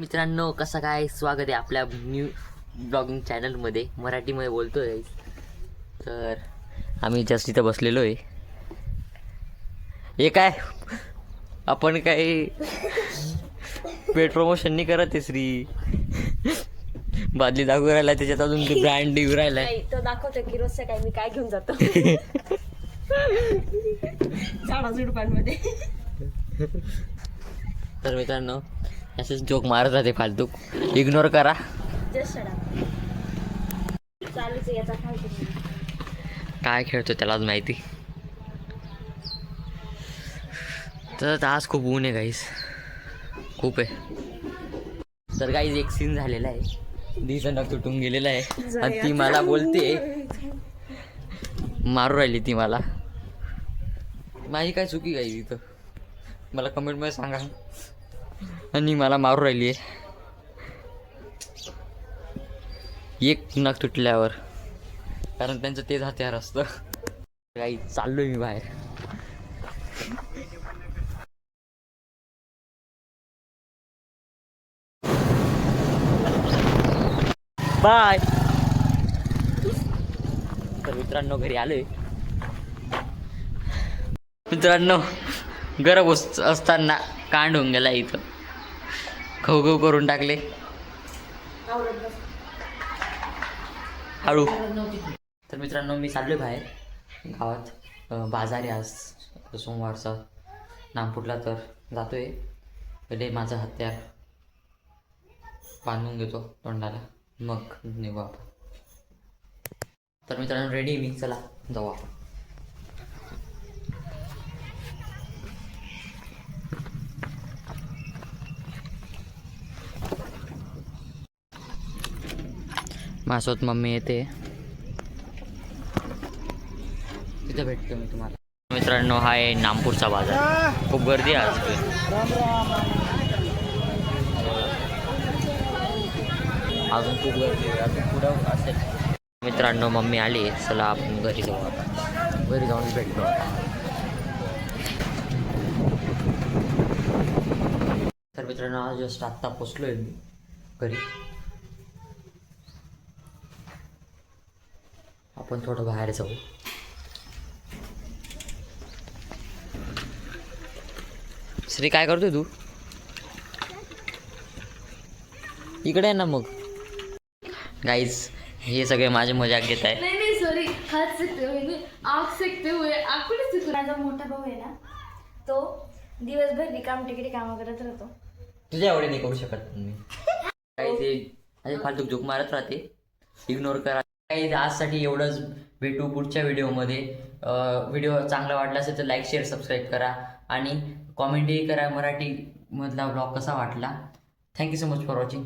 मित्रांनो कसं काय? स्वागत आहे आपल्या न्यू ब्लॉगिंग चॅनलमध्ये मराठीमध्ये बोलतो आहे तर आम्ही जस्ट इथं बसलेलो आहे. हे काय? आपण काय पेट प्रमोशन नाही करत आहे श्री. बादली दाखवू राहिला त्याच्यात अजून ते ब्रँड येऊ राहिलाय. नाही तो दाखवतो की रोज सकाळी मी काय घेऊन जातो. झाडा झुडपांमध्ये. तर मित्रांनो असेच जोक मारत राहते फालतू. इग्नोर करा. काय खेळतो त्यालाच माहिती? तर आज खूप ऊन आहे गाईस खूप आहे. तर गाईज एक सीन झालेला आहे. दिसन तुटून गेलेला आहे. आणि ती मला बोलते. मारू राहिली ती मला. माझी काय चुकी काय इथं? मला कमेंटमध्ये सांगा. आणि मला मारू राहिली आहे. एक नाक तुटल्यावर. कारण त्यांचं तेच हत्यार असतं. काही चाललोय मी बाहेर. बाय. तर मित्रांनो घरी आलोय. मित्रांनो गरम असताना कांड होऊन गेला इथं. खवखव करून टाकले. हळू. तर मित्रांनो मी चाललो बाहेर गावात. बाजार आहे आज सोमवारचा. नामपूरला तर जातोय. पहिले माझं हत्यार बांधून घेतो तोंडाला. मग निघू आपण. तर मित्रांनो रेडी मी. चला जाऊ आपण. मासोत मम्मी येते. तिथं भेटतो मी तुम्हाला. मित्रांनो हा आहे नामपूरचा बाजार. खूप गर्दी आहे आज. अजून खूप गर्दी आहे. अजून पुढं असेल. मित्रांनो मम्मी आली. चला आपण घरी जाऊ आता. घरी जाऊन भेटतो तर मित्रांनो आज जस्ट आत्ता पोचलो आहे मी घरी. आपण थोडं बाहेर जाऊ. श्री काय करतोय तू? इकडे आहे ना मग. गाईज हे सगळे माझे मजाक घेत आहे. नहीं नहीं सॉरी हाथ सेकते हुए नहीं आँख सेकते हुए आँख पण सेकू माझा मोठा भाऊ आहे ना तो दिवसभर रिकाम तिकडे कामं करत राहतो. तुझ्या एवढे नाही करू शकत मी काही ते असे फालतू जोक मारत राहते. इग्नोर करा. काही आजसाठी एवढंच. भेटू पुढच्या व्हिडिओमध्ये. व्हिडिओ चांगला वाटला असेल तर लाईक शेअर सबस्क्राईब करा. आणि कॉमेंटही करा मराठीमधला ब्लॉग कसा वाटला. Thank you so much for watching